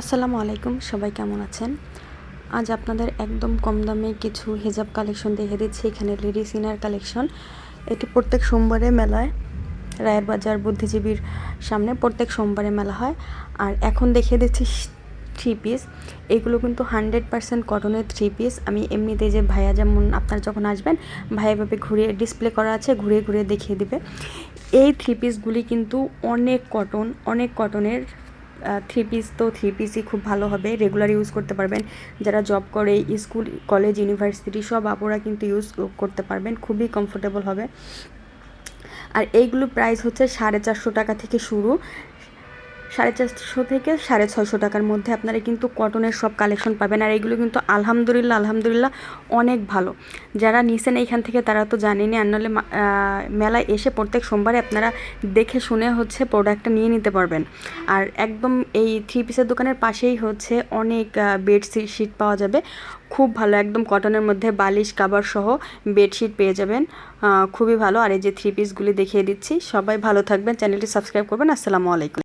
আসসালামু আলাইকুম, সবাই কেমন আছেন? আজ আপনাদের একদম কম দামে কিছু হিজাব কালেকশন দেখে দিচ্ছি। এখানে লেডিস ইনার কালেকশন। এটি প্রত্যেক সোমবারে মেলায়, রায়ের বাজার বুদ্ধিজীবীর সামনে প্রত্যেক সোমবারে মেলা হয়। আর এখন দেখিয়ে দিচ্ছি থ্রি পিস এগুলো কিন্তু হান্ড্রেড পারসেন্ট কটনের থ্রি পিস আমি এমনিতে যে ভাইয়া যেমন আপনারা যখন আসবেন, ভাইয়া ভাবে ঘুরিয়ে ডিসপ্লে করা আছে, ঘুরিয়ে ঘুরিয়ে দেখিয়ে দিবে। এই থ্রি পিসগুলি কিন্তু অনেক কটন অনেক কটনের থ্রি পিস তো থ্রি পিসই খুব ভালো হবে। রেগুলার ইউজ করতে পারবেন। যারা জব করে স্কুল কলেজ ইউনিভার্সিটি সব আপুরা কিন্তু ইউজ করতে পারবেন। খুবই কমফোর্টেবল হবে। আর এইগুলো প্রাইস হচ্ছে সাড়ে চারশো টাকা থেকে শুরু। সাড়ে চারশো থেকে সাড়ে ছয়শো টাকার মধ্যে আপনারা কিন্তু কটনের সব কালেকশন পাবেন। আর এইগুলো কিন্তু আলহামদুলিল্লাহ আলহামদুলিল্লাহ অনেক ভালো। যারা নিছেন এইখান থেকে তারা তো জানেনি আর নাহলে মেলায় এসে প্রত্যেক সোমবারে আপনারা দেখে শুনে হচ্ছে প্রোডাক্টটা নিয়ে নিতে পারবেন। আর একদম এই থ্রি পিসের দোকানের পাশেই হচ্ছে অনেক বেডশিট শিট পাওয়া যাবে। খুব ভালো, একদম কটনের মধ্যে বালিশ কাবার সহ বেডশিট পেয়ে যাবেন। খুবই ভালো। আর এই যে থ্রি পিসগুলি দেখিয়ে দিচ্ছি। সবাই ভালো থাকবেন। চ্যানেলটি সাবস্ক্রাইব করবেন। আসসালামু আলাইকুম।